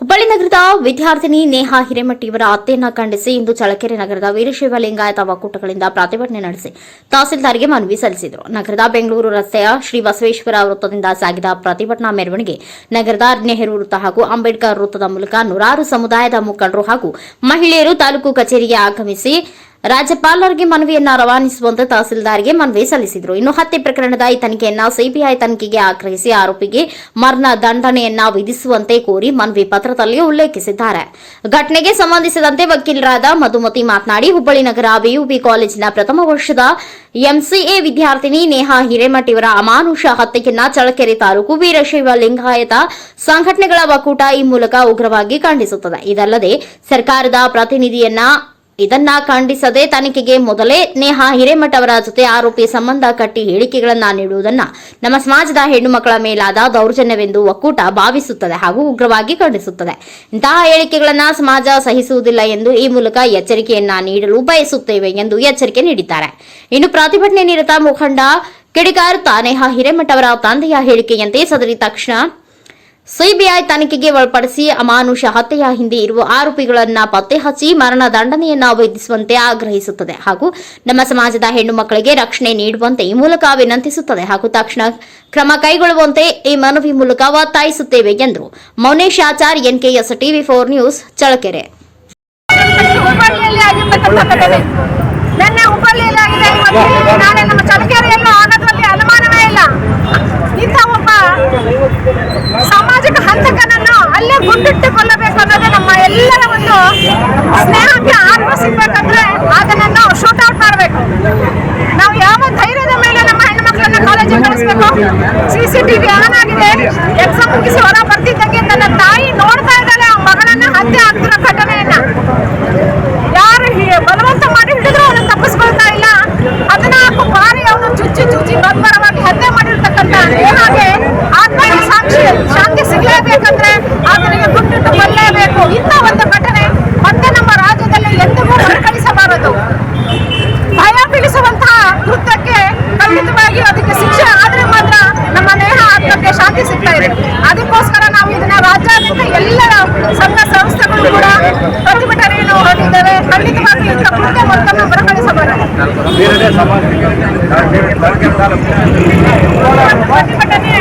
ಹುಬ್ಬಳ್ಳಿ ನಗರದ ವಿದ್ಯಾರ್ಥಿನಿ ನೇಹಾ ಹಿರೇಮಟ್ಟಿಯವರ ಹತ್ಯೆಯನ್ನು ಖಂಡಿಸಿ ಇಂದು ಚಳ್ಳಕೆರೆ ನಗರದ ವೀರಶೈವ ಲಿಂಗಾಯತ ಒಕ್ಕೂಟಗಳಿಂದ ಪ್ರತಿಭಟನೆ ನಡೆಸಿ ತಹಸೀಲ್ದಾರ್ಗೆ ಮನವಿ ಸಲ್ಲಿಸಿದರು. ನಗರದ ಬೆಂಗಳೂರು ರಸ್ತೆಯ ಶ್ರೀ ಬಸವೇಶ್ವರ ವೃತ್ತದಿಂದ ಸಾಗಿದ ಪ್ರತಿಭಟನಾ ಮೆರವಣಿಗೆ ನಗರದ ನೆಹರು ವೃತ್ತ ಹಾಗೂ ಅಂಬೇಡ್ಕರ್ ವೃತ್ತದ ಮೂಲಕ ನೂರಾರು ಸಮುದಾಯದ ಮುಖಂಡರು ಹಾಗೂ ಮಹಿಳೆಯರು ತಾಲೂಕು ಕಚೇರಿಗೆ ಆಗಮಿಸಿ ರಾಜ್ಯಪಾಲರಿಗೆ ಮನವಿಯನ್ನ ರವಾನಿಸುವಂತೆ ತಹಸೀಲ್ದಾರ್ಗೆ ಮನವಿ ಸಲ್ಲಿಸಿದರು. ಇನ್ನು ಹತ್ಯೆ ಪ್ರಕರಣದ ಈ ತನಿಖೆಯನ್ನ ಸಿಬಿಐ ತನಿಖೆಗೆ ಆಗ್ರಹಿಸಿ ಆರೋಪಿಗೆ ಮರಣ ದಂಡನೆಯನ್ನ ವಿಧಿಸುವಂತೆ ಕೋರಿ ಮನವಿ ಪತ್ರದಲ್ಲಿ ಉಲ್ಲೇಖಿಸಿದ್ದಾರೆ. ಘಟನೆಗೆ ಸಂಬಂಧಿಸಿದಂತೆ ವಕೀಲರಾದ ಮಧುಮತಿ ಮಾತನಾಡಿ, ಹುಬ್ಬಳ್ಳಿ ನಗರ ಬಿಯುಬಿ ಕಾಲೇಜಿನ ಪ್ರಥಮ ವರ್ಷದ ಎಂಸಿಎ ವಿದ್ಯಾರ್ಥಿನಿ ನೇಹಾ ಹಿರೇಮಠ್ ಇವರ ಅಮಾನುಷ ಹತ್ಯೆಯನ್ನ ಚಳಕೆರೆ ತಾಲೂಕು ವೀರಶೈವ ಲಿಂಗಾಯತ ಸಂಘಟನೆಗಳ ಒಕ್ಕೂಟ ಈ ಮೂಲಕ ಉಗ್ರವಾಗಿ ಖಂಡಿಸುತ್ತದೆ. ಇದಲ್ಲದೆ ಸರ್ಕಾರದ ಪ್ರತಿನಿಧಿಯನ್ನ ಇದನ್ನ ಖಂಡಿಸದೆ ತನಿಖೆಗೆ ಮೊದಲೇ ನೇಹಾ ಹಿರೇಮಠ ಅವರ ಜೊತೆ ಆರೋಪಿ ಸಂಬಂಧ ಕಟ್ಟಿ ಹೇಳಿಕೆಗಳನ್ನ ನೀಡುವುದನ್ನ ನಮ್ಮ ಸಮಾಜದ ಹೆಣ್ಣು ಮಕ್ಕಳ ಮೇಲಾದ ದೌರ್ಜನ್ಯವೆಂದು ಒಕ್ಕೂಟ ಭಾವಿಸುತ್ತದೆ ಹಾಗೂ ಉಗ್ರವಾಗಿ ಖಂಡಿಸುತ್ತದೆ. ಇಂತಹ ಹೇಳಿಕೆಗಳನ್ನ ಸಮಾಜ ಸಹಿಸುವುದಿಲ್ಲ ಎಂದು ಈ ಮೂಲಕ ಎಚ್ಚರಿಕೆಯನ್ನ ನೀಡಲು ಬಯಸುತ್ತೇವೆ ಎಂದು ಎಚ್ಚರಿಕೆ ನೀಡಿದ್ದಾರೆ. ಇನ್ನು ಪ್ರತಿಭಟನೆ ನಿರತ ಮುಖಂಡ ಕಿಡಿಗಾರ್ ನೇಹಾ ಹಿರೇಮಠ ಅವರ ತಂದೆಯ ಹೇಳಿಕೆಯಂತೆ ಸದರಿ ತಕ್ಷಣ ಸಿಬಿಐ ತನಿಖೆಗೆ ಒಳಪಡಿಸಿ ಅಮಾನುಷ ಹತ್ಯೆಯ ಹಿಂದೆ ಇರುವ ಆರೋಪಿಗಳನ್ನ ಪತ್ತೆ ಹಚ್ಚಿ ಮರಣ ದಂಡನೆಯನ್ನ ವಿಧಿಸುವಂತೆ ಆಗ್ರಹಿಸುತ್ತದೆ ಹಾಗೂ ನಮ್ಮ ಸಮಾಜದ ಹೆಣ್ಣು ಮಕ್ಕಳಿಗೆ ರಕ್ಷಣೆ ನೀಡುವಂತೆ ಈ ಮೂಲಕ ವಿನಂತಿಸುತ್ತದೆ ಹಾಗೂ ತಕ್ಷಣ ಕ್ರಮ ಕೈಗೊಳ್ಳುವಂತೆ ಈ ಮನವಿ ಮೂಲಕ ಒತ್ತಾಯಿಸುತ್ತೇವೆ ಎಂದರು Maunesh Achar, NKS TV four news Challakere ಹಂತಕನನ್ನು ಗುಂಡಿಟ್ಟು ಕೊಲ್ಲಬೇಕು ಅನ್ನೋದೇ ನಮ್ಮ ಎಲ್ಲರ ಒಂದು ಸ್ನೇಹಕ್ಕೆ ಆತ್ಮ ಸಿಗ್ಬೇಕಂದ್ರೆ ಅದನ್ನು ಶೂಟ್ ಔಟ್ ಮಾಡಬೇಕು. ನಾವು ಯಾವ ಧೈರ್ಯದ ಮೇಲೆ ನಮ್ಮ ಹೆಣ್ಮಕ್ಳನ್ನ ಕಾಲೇಜಿಗೆ ಕಳಿಸ್ಬೇಕು? ಸಿ ಸಿ ಟಿವಿ ಆನ್ ಆಗಿದೆ. ಎಕ್ಸಾಮ್ ಮುಗಿಸಿ ಹೊರ ಬರ್ತಿದ್ದಂಗೆ ನನ್ನ ತಾಯಿ ನೋಡ್ತಾ ಇದ್ದಾಳೆ, ಆ ಮಗಳನ್ನ ಹತ್ಯೆ ಆಗ್ತಿರೋ ಘಟನೆಯನ್ನ. ಯಾರು ಬಲವಂತ ಮಾಡಿ ಹಿಡಿದ್ರು ಅವನು ತಪ್ಪಿಸ್ಕೊಳ್ತಾ ಇಲ್ಲ. ಅದನ್ನ ಬಾರಿ ಅವನು ಚುಚ್ಚಿ ಚುಚ್ಚಿ ಬಂದ್ಬರವಾಗಿ ಹತ್ಯೆ ಮಾಡಿರ್ತಕ್ಕಂಥ ಹಾಗೆ ಆತ್ಮಕ್ಕೆ ಸಾಕ್ಷಿ ಶಾಂತಿ ಸಿಗಲೇಬೇಕಂದ್ರೆ ಆತನಿಗೆ ಗುಟ್ಟಿಟ್ಟು ಕೊಲ್ಲೇಬೇಕು ಇಂಥ ಒಂದು ಘಟನೆ ಮತ್ತೆ ನಮ್ಮ ರಾಜ್ಯದಲ್ಲಿ ಎಂದಿಗೂ ಮರುಕಳಿಸಬಾರದು. ಭಯ ಬೀಳಿಸುವಂತಹ ಕೃತ್ಯಕ್ಕೆ ಖಂಡಿತವಾಗಿ ಅದಕ್ಕೆ ಶಿಕ್ಷೆ ಆದರೆ ಮಾತ್ರ ನಮ್ಮ ನೇಹ ಆತ್ಮಕ್ಕೆ ಶಾಂತಿ ಸಿಗ್ತಾ ಇದೆ. ಅದಕ್ಕೋಸ್ಕರ ನಾವು ಇದನ್ನ ರಾಜ್ಯಾದ್ಯಂತ ಎಲ್ಲ ಸಂಘ ಸಂಸ್ಥೆಗಳು ಕೂಡ ಪ್ರತಿಭಟನೆಯನ್ನು ಹೊರಟಿದ್ದಾರೆ ಖಂಡಿತವಾಗಿ ಇಂಥ ಕೃತ್ಯ ಮೊತ್ತನ್ನು ಮರುಕಳಿಸಬಾರದು. ಪ್ರತಿಭಟನೆ